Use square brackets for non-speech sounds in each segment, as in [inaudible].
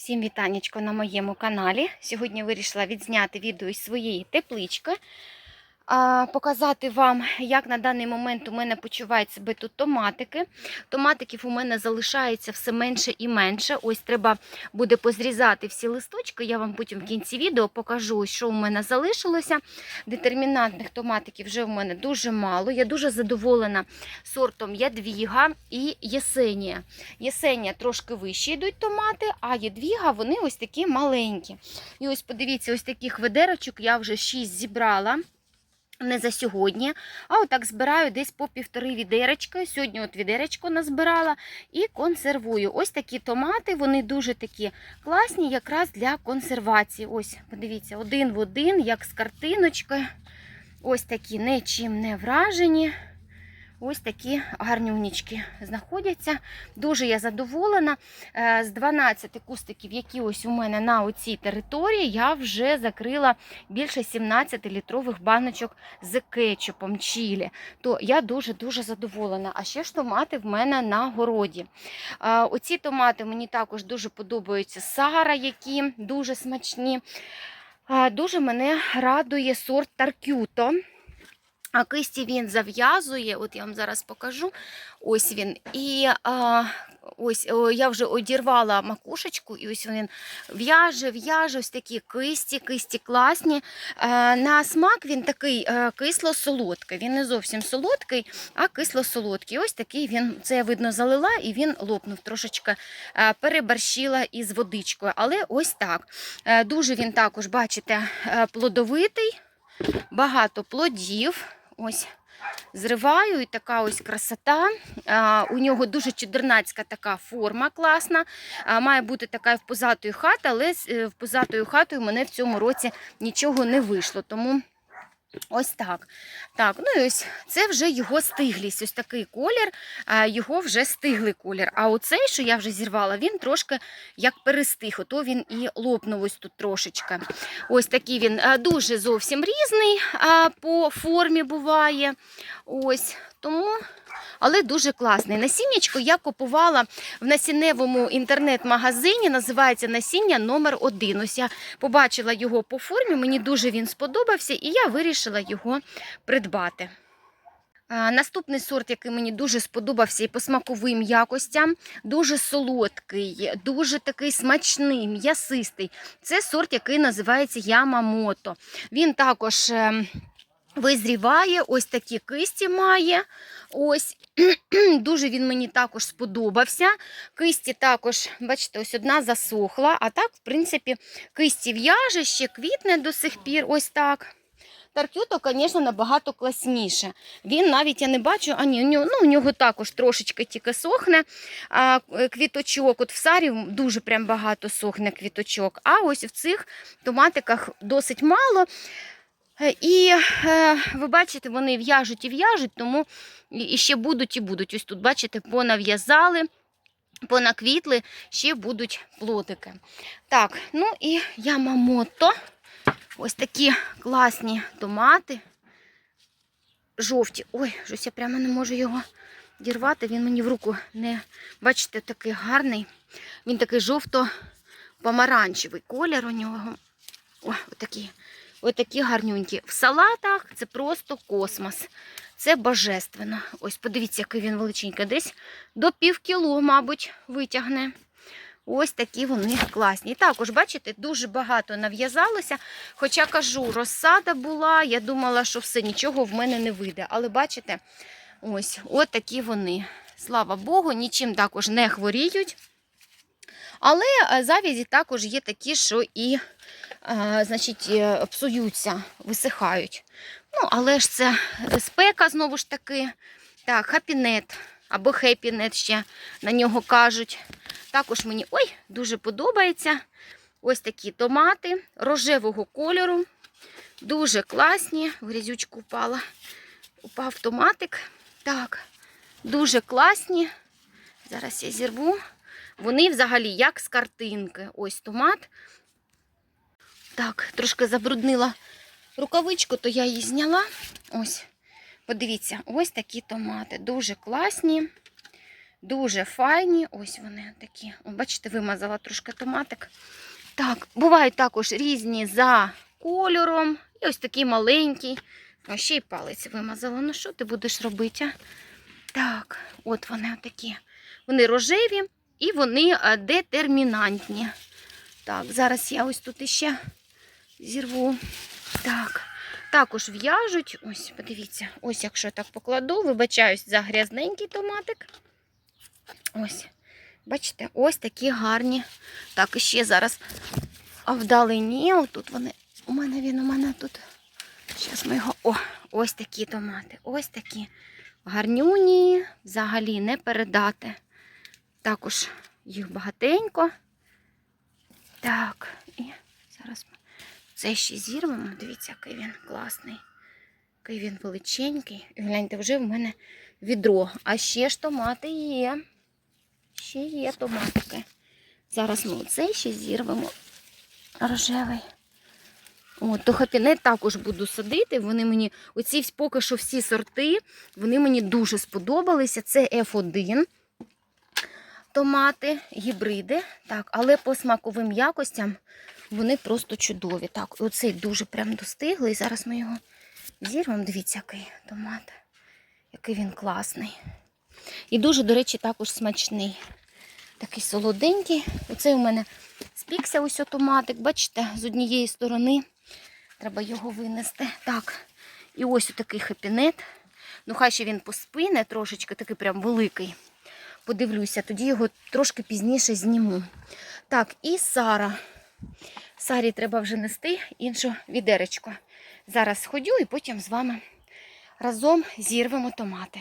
Всім вітанечко на моєму каналі. Сьогодні вирішила відзняти відео із своєї теплички, показати вам, як на даний момент у мене почувають себе тут томатики. Томатиків у мене залишається все менше і менше. Ось треба буде позрізати всі листочки. Я вам потім в кінці відео покажу, що у мене залишилося. Детермінантних томатиків вже в мене дуже мало. Я дуже задоволена сортом Ядвіга і Єсенія. Єсенія трошки вищі йдуть томати, а Єдвіга вони ось такі маленькі. І ось подивіться, ось таких ведерочок я вже 6 зібрала. Не за сьогодні, а отак збираю десь по півтори відеречки. Сьогодні от відеречко назбирала і консервую. Ось такі томати, вони дуже такі класні, якраз для консервації. Ось, подивіться, один в один, як з картиночки. Ось такі нічим не вражені. Ось такі гарнюнічки знаходяться. Дуже я задоволена. Е, З 12 кустиків, які ось у мене на оцій території, я вже закрила більше 17-літрових баночок з кетчупом чілі. То я дуже-дуже задоволена. А ще ж томати в мене на городі. Е, Оці томати мені також дуже подобаються Сара, які дуже смачні. Е, Дуже мене радує сорт Таркюто. А кисті він зав'язує, от я вам зараз покажу. Ось він. І а, ось я вже одірвала макушечку, і ось він в'яже, в'яже, ось такі кисті, кисті класні. А, на смак він такий е, кисло-солодкий. Він не зовсім солодкий, а кисло-солодкий. Ось такий він, це я видно залила, і він лопнув трошечки, е, переборщила із водичкою. Але ось так. Е, Дуже він також, бачите, е, плодовитий, багато плодів. Ось зриваю, і така ось красота. А, у нього дуже чудернацька така форма класна. А, має бути така в позатої хати, але е, в позатою хатою мене в цьому році нічого не вийшло. Тому ось так. Так, ну і ось це вже його стиглість. Ось такий колір, а, його вже стиглий колір. А оцей, що я вже зірвала, він трошки як перестиг, ото він і лопнув ось тут трошечки. Ось такий він дуже зовсім різний по формі буває. Ось тому. Але дуже класний. Насіннячко я купувала в насінневому інтернет-магазині. Називається насіння номер 1 Ось я побачила його по формі, мені дуже він сподобався, і я вирішила його придбати. Наступний сорт, який мені дуже сподобався і по смаковим якостям, дуже солодкий, дуже такий смачний, м'ясистий. Це сорт, який називається Ямамото. Він також ем, визріває, ось такі кисті має. Ось [clears throat] дуже він мені також сподобався. Кисті також, бачите, ось одна засохла, а так, в принципі, кисті в'яже, ще квітне до сих пір, ось так. Таркюто, звісно, набагато класніше. Він навіть я не бачу, а ні, ну, у нього також трошечки тільки сохне а, е, квіточок. От в сарі дуже прям багато сохне квіточок. А ось в цих томатиках досить мало. Е, І е, ви бачите, вони в'яжуть і в'яжуть, тому і ще будуть і будуть. Ось тут, бачите, понав'язали, понаквітли, ще будуть плотики. Так, ну і ямамото. Ось такі класні томати. Жовті. Ой, щось я прямо не можу його дірвати. Він мені в руку не, бачите, такий гарний. Він такий жовто-помаранчевий колір у нього. Ой, отакий. Отакі гарнюнькі. В салатах це просто космос. Це божественно. Ось подивіться, який він величенький. Десь до пів кіло, мабуть, витягне. Ось такі вони класні. І також, бачите, дуже багато нав'язалося. Хоча кажу, розсада була, я думала, що все, нічого в мене не вийде. Але бачите, ось от такі вони. Слава Богу, нічим також не хворіють. Але е, завязі також є такі, що і значить, е, псуються, висихають. Ну, але ж це спека знову ж таки. Так, хапінет або хепінет ще на нього кажуть. Також мені ой, дуже подобається. Ось такі томати рожевого кольору. Дуже класні. В грязючку впала. Упав томатик. Так, дуже класні. Зараз я зірву. Вони взагалі як з картинки. Ось томат. Так, трошки забруднила рукавичку, то я її зняла. Ось, подивіться, ось такі томати. Дуже класні. Дуже файні. Ось вони такі. Бачите, вимазала трошки томатик. Так, бувають також різні за кольором. І ось такий маленький. О, ще й палець вимазала. Ну що ти будеш робити? Так, от вони такі. Вони рожеві і вони детермінантні. Так, зараз я ось тут іще зірву. Так. Також в'яжуть. Ось, подивіться, ось якщо так покладу, вибачаюсь за грязненький томатик. Ось. Бачите, ось такі гарні. Так, і ще зараз а вдалині. Отут вони. У мене він, у мене тут. Зараз ми його. О, ось такі томати. Ось такі. Гарнюні взагалі не передати. Також їх багатенько. Так, і зараз ми це ще зірвемо. Дивіться, який він класний. Який він величенький. І Гляньте, вже в мене відро. А ще ж томати є. Ще є томатики. Зараз ми оцей ще зірвемо. Рожевий. От, то хапінет також буду садити. Вони мені, оці поки що всі сорти, вони мені дуже сподобалися. Це F1 томати, гібриди. Так, але по смаковим якостям вони просто чудові. Так, оцей дуже прям достиглий. Зараз ми його зірвемо. Дивіться, який томат. Який він класний. І дуже, до речі, також смачний. Такий солоденький. Оцей у мене спікся ось томатик. Бачите, з однієї сторони. Треба його винести. Так. І ось такий хепінет. Ну, хай ще він поспине трошечки, такий прям великий. Подивлюся, тоді його трошки пізніше зніму. Так, і Сара. Сарі треба вже нести іншу відеречко. Зараз сходю і потім з вами разом зірвемо томати.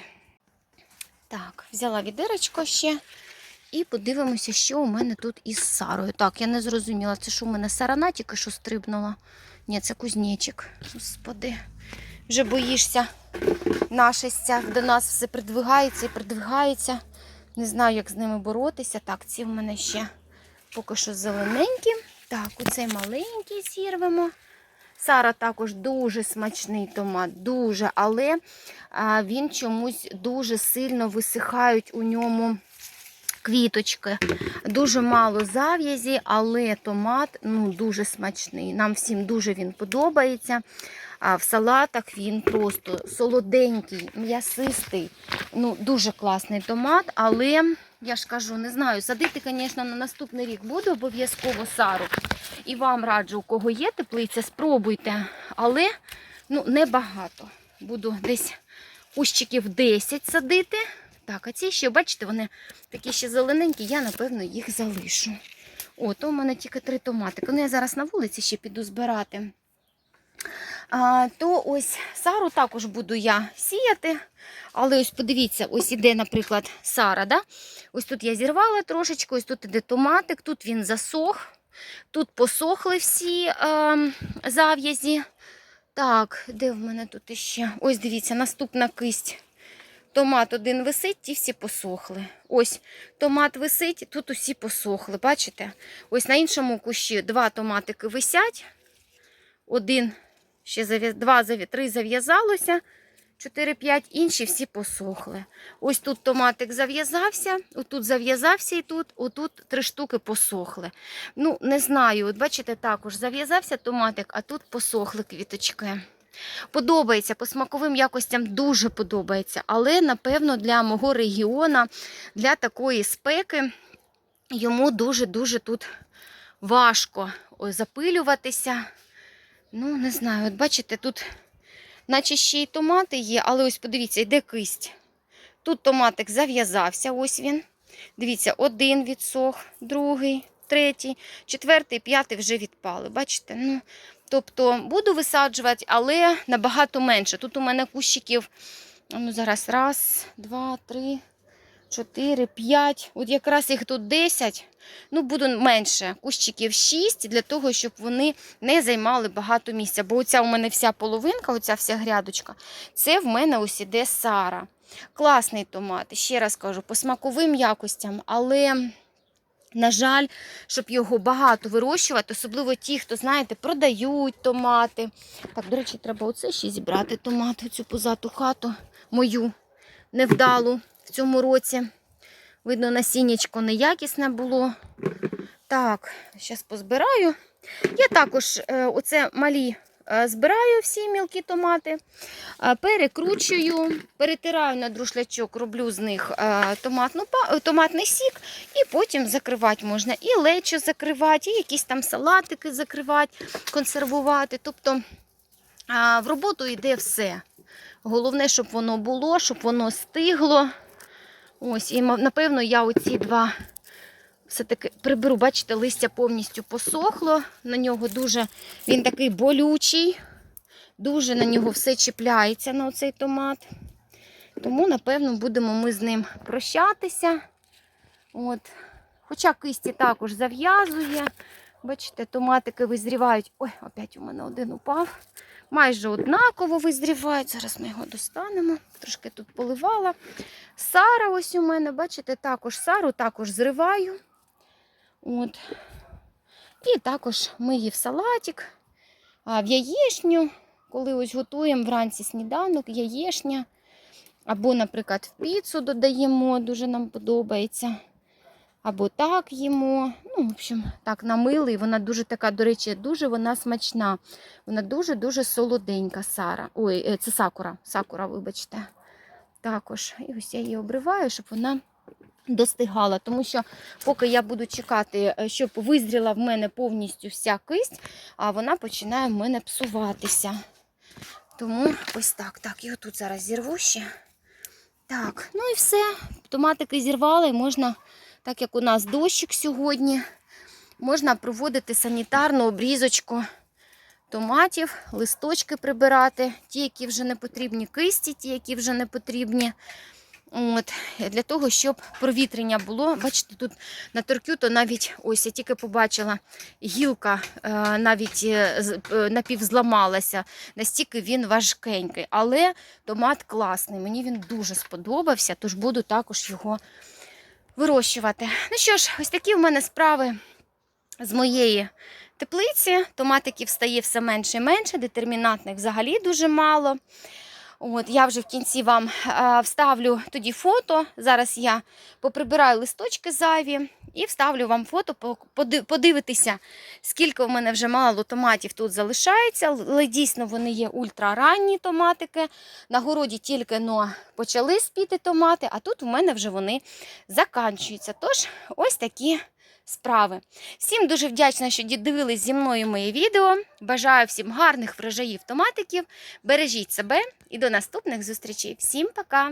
Так, взяла відеречко ще і подивимося, що у мене тут із Сарою. Так, я не зрозуміла, це що у мене сарана тільки що стрибнула. Ні, це кузнечик. Господи, вже боїшся нашестя. До нас все придвигається і придвигається. Не знаю, як з ними боротися. Так, ці в мене ще поки що зелененькі. Так, оцей маленький зірвемо. Сара також дуже смачний томат, дуже, але він чомусь дуже сильно висихають у ньому квіточки. Дуже мало зав'язі, але томат ну, дуже смачний. Нам всім дуже він подобається. А в салатах він просто солоденький, м'ясистий. Ну, дуже класний томат, але я ж кажу, не знаю, садити, звісно, на наступний рік буду обов'язково сару. І вам раджу, у кого є теплиця, спробуйте. Але ну, небагато. Буду десь кущиків 10 садити. Так, а ці ще, бачите, вони такі ще зелененькі, я, напевно, їх залишу. О, то у мене тільки три томатики. Ну, я зараз на вулиці ще піду збирати. То ось сару також буду я сіяти. Але ось подивіться, ось іде, наприклад, сара. Да? Ось тут я зірвала трошечки, ось тут іде томатик, тут він засох. Тут посохли всі е, зав'язі. Так, де в мене тут іще? Ось дивіться, наступна кисть. Томат один висить, ті всі посохли. Ось томат висить, тут усі посохли. Бачите? Ось на іншому кущі два томатики висять. Один, ще два, три зав'язалося. 4-5, інші всі посохли. Ось тут томатик зав'язався, отут зав'язався і тут, отут три штуки посохли. Ну, не знаю, от бачите, також зав'язався томатик, а тут посохли квіточки. Подобається, по смаковим якостям дуже подобається, але, напевно, для мого регіону, для такої спеки, йому дуже-дуже тут важко запилюватися. Ну, не знаю, от бачите, тут наче ще й томати є, але ось подивіться, йде кисть. Тут томатик зав'язався, ось він. Дивіться, один відсох, другий, третій, четвертий, п'ятий вже відпали. Бачите? Ну, тобто буду висаджувати, але набагато менше. Тут у мене кущиків, ну зараз раз, два, три, чотири, п'ять. От якраз їх тут 10. Ну, буду менше. Кущиків 6 для того, щоб вони не займали багато місця. Бо оця у мене вся половинка, оця вся грядочка, це в мене ось іде Сара. Класний томат, ще раз кажу, по смаковим якостям, але, на жаль, щоб його багато вирощувати, особливо ті, хто, знаєте, продають томати. Так, до речі, треба оце ще зібрати томат, цю позату хату мою невдалу цьому році. Видно, насіннячко неякісне було. Так, зараз позбираю. Я також е, оце малі е, збираю всі мілкі томати, е, перекручую, перетираю на друшлячок, роблю з них томатну, томатний сік, і потім закривати можна. І лечо закривати, і якісь там салатики закривати, консервувати. Тобто в роботу йде все. Головне, щоб воно було, щоб воно стигло. Ось, і напевно я оці два все-таки приберу, бачите, листя повністю посохло. На нього дуже він такий болючий, дуже на нього все чіпляється на оцей томат. Тому, напевно, будемо ми з ним прощатися. От. Хоча кисті також зав'язує. Бачите, томатики визрівають. Ой, опять у мене один упав. Майже однаково визрівають. Зараз ми його достанемо. Трошки тут поливала. Сара ось у мене, бачите, також сару також зриваю. От. І також ми її в салатик, в яєшню, коли ось готуємо вранці сніданок, яєшня. Або, наприклад, в піцу додаємо, дуже нам подобається. Або так їмо. Ну, в общем, так намили. І вона дуже така, до речі, дуже вона смачна. Вона дуже-дуже солоденька Сара. Ой, е, це сакура. Сакура, вибачте. Також. І ось я її обриваю, щоб вона достигала. Тому що поки я буду чекати, е, щоб визріла в мене повністю вся кисть, а вона починає в мене псуватися. Тому ось так. Так, і отут зараз зірву ще. Так, ну і все. Томатики зірвали, можна, так як у нас дощик сьогодні, можна проводити санітарну обрізочку томатів, листочки прибирати, ті, які вже не потрібні, кисті, ті, які вже не потрібні. От, для того, щоб провітрення було. Бачите, тут на торкюто навіть ось я тільки побачила, гілка е, навіть е, е, напівзламалася. Настільки він важкенький. Але томат класний. Мені він дуже сподобався, тож буду також його вирощувати. Ну що ж, ось такі в мене справи з моєї теплиці. Томатиків стає все менше і менше, детермінатних взагалі дуже мало. От, я вже в кінці вам е, вставлю тоді фото. Зараз я поприбираю листочки зайві і вставлю вам фото, подивитися, скільки в мене вже мало томатів тут залишається. Але дійсно вони є ультраранні томатики. На городі тільки но почали спіти томати, а тут у мене вже вони заканчуються. Тож, ось такі справи. Всім дуже вдячна, що дивились зі мною моє відео. Бажаю всім гарних врожаїв томатиків. Бережіть себе і до наступних зустрічей. Всім пока!